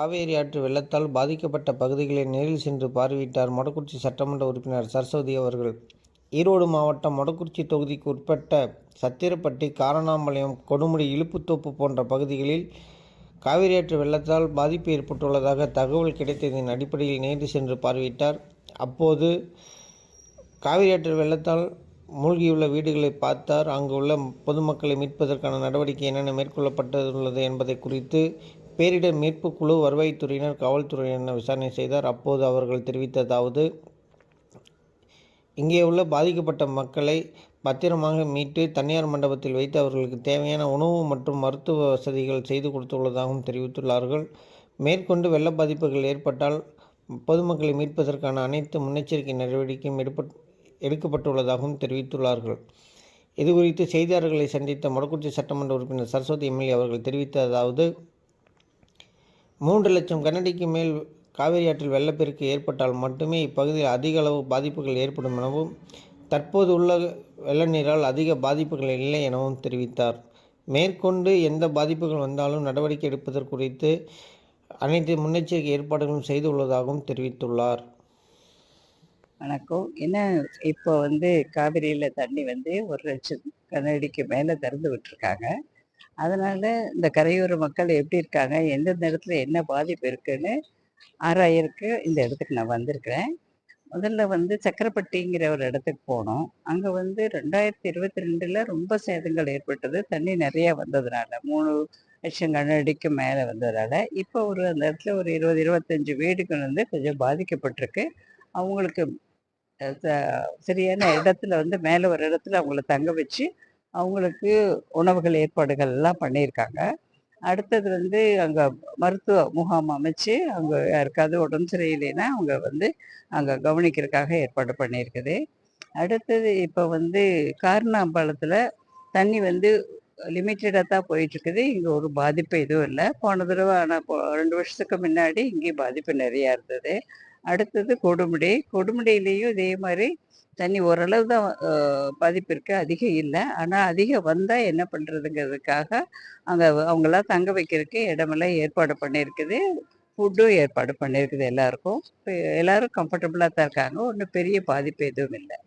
காவேரி ஆற்று வெள்ளத்தால் பாதிக்கப்பட்ட பகுதிகளை நேரில் சென்று பார்வையிட்டார் மொடக்குறிச்சி சட்டமன்ற உறுப்பினர் சரஸ்வதி அவர்கள். ஈரோடு மாவட்டம் மொடக்குறிச்சி தொகுதிக்கு உட்பட்ட சத்திரப்பட்டி காரணாம்பாளையம் கொடுமுடி இழுப்புத்தோப்பு போன்ற பகுதிகளில் காவிரி ஆற்று வெள்ளத்தால் பாதிப்பு ஏற்பட்டுள்ளதாக தகவல் கிடைத்ததின் அடிப்படையில் நேரில் சென்று பார்வையிட்டார். அப்போது காவிரி ஆற்று வெள்ளத்தால் மூழ்கியுள்ள வீடுகளை பார்த்தார். அங்கு உள்ள பொதுமக்களை மீட்பதற்கான நடவடிக்கை என்னென்ன மேற்கொள்ளப்பட்டுள்ளது என்பதை குறித்து பேரிடர் மீட்பு குழு வருவாய்த்துறையினர் காவல்துறையினர் விசாரணை செய்தார். அப்போது அவர்கள் தெரிவித்ததாவது இங்கே உள்ள பாதிக்கப்பட்ட மக்களை பத்திரமாக மீட்டு தனியார் மண்டபத்தில் வைத்து அவர்களுக்கு தேவையான உணவு மற்றும் மருத்துவ வசதிகள் செய்து கொடுத்துள்ளதாகவும் தெரிவித்துள்ளார்கள். மேற்கொண்டு வெள்ள பாதிப்புகள் ஏற்பட்டால் பொதுமக்களை மீட்பதற்கான அனைத்து முன்னெச்சரிக்கை நடவடிக்கையும் எடுப்பட் எடுக்கப்பட்டுள்ளதாகவும் தெரிவித்துள்ளார்கள். இதுகுறித்து செய்தியாளர்களை சந்தித்த மொடக்குச்சி சட்டமன்ற உறுப்பினர் சரஸ்வதி எம்எல்ஏ அவர்கள் தெரிவித்ததாவது மூன்று லட்சம் கனடிக்கு மேல் காவிரி ஆற்றில் வெள்ளப்பெருக்கு ஏற்பட்டால் மட்டுமே இப்பகுதியில் அதிக அளவு பாதிப்புகள் ஏற்படும் எனவும் தற்போது உள்ள வெள்ள நீரால் அதிக பாதிப்புகள் இல்லை எனவும் தெரிவித்தார். மேற்கொண்டு எந்த பாதிப்புகள் வந்தாலும் நடவடிக்கை எடுப்பதற்கு குறித்து அனைத்து முன்னெச்சரிக்கை ஏற்பாடுகளும் செய்துள்ளதாகவும் தெரிவித்துள்ளார். வணக்கம். என்ன இப்போ வந்து காவிரியில் தண்ணி வந்து ஒரு லட்சம் கனடிக்கு மேலே திறந்து விட்டுருக்காங்க. அதனால இந்த கரையோர மக்கள் எப்படி இருக்காங்க எந்தெந்த இடத்துல என்ன பாதிப்பு இருக்குன்னு ஆராயிருக்கு இந்த இடத்துக்கு நான் வந்திருக்கிறேன். முதல்ல வந்து சக்கரப்பட்டிங்கிற ஒரு இடத்துக்கு போனோம். அங்கே வந்து ரெண்டாயிரத்தி இருபத்தி ரெண்டில் ரொம்ப சேதங்கள் ஏற்பட்டது. தண்ணி நிறையா வந்ததுனால மூணு லட்சம் கனஅடிக்கு மேலே வந்ததுனால இப்போ ஒரு அந்த இடத்துல ஒரு இருபது இருபத்தஞ்சு வீடுகள் வந்து கொஞ்சம் பாதிக்கப்பட்டிருக்கு. அவங்களுக்கு சரியான இடத்துல வந்து மேலே ஒரு இடத்துல அவங்கள தங்க வச்சு அவங்களுக்கு உணவுகள் ஏற்பாடுகள் எல்லாம் பண்ணியிருக்காங்க. அடுத்தது வந்து அங்கே மருத்துவ முகாம் அமைச்சு அங்கே யாருக்காவது உடம்பு சரியில்லைன்னா அவங்க வந்து அங்கே கவனிக்கிறதுக்காக ஏற்பாடு பண்ணியிருக்குது. அடுத்தது இப்போ வந்து காரணாம்பாளத்தில் தண்ணி வந்து லிமிட்டடாக தான் போயிட்டுருக்குது. இங்கே ஒரு பாதிப்பு எதுவும் இல்லை. போன தடவை ஆனால் இப்போ ரெண்டு வருஷத்துக்கு முன்னாடி இங்கேயும் பாதிப்பு நிறையா இருந்தது. அடுத்தது கொடுமுடி கொடுமுடியிலையும் இதே மாதிரி தண்ணி ஓரளவு தான் பாதிப்பிற்கு பாதிப்பு அதிகம் இல்லை. ஆனால் அதிகம் வந்தால் என்ன பண்ணுறதுங்கிறதுக்காக அங்கே அவங்களாம் தங்க வைக்கிறதுக்கு இடமெல்லாம் ஏற்பாடு பண்ணியிருக்குது. ஃபுட்டும் ஏற்பாடு பண்ணியிருக்குது எல்லாருக்கும். இப்போ எல்லோரும் கம்ஃபர்டபுளாக தான் இருக்காங்க. ஒன்றும் பெரிய பாதிப்பு எதுவும் இல்லை.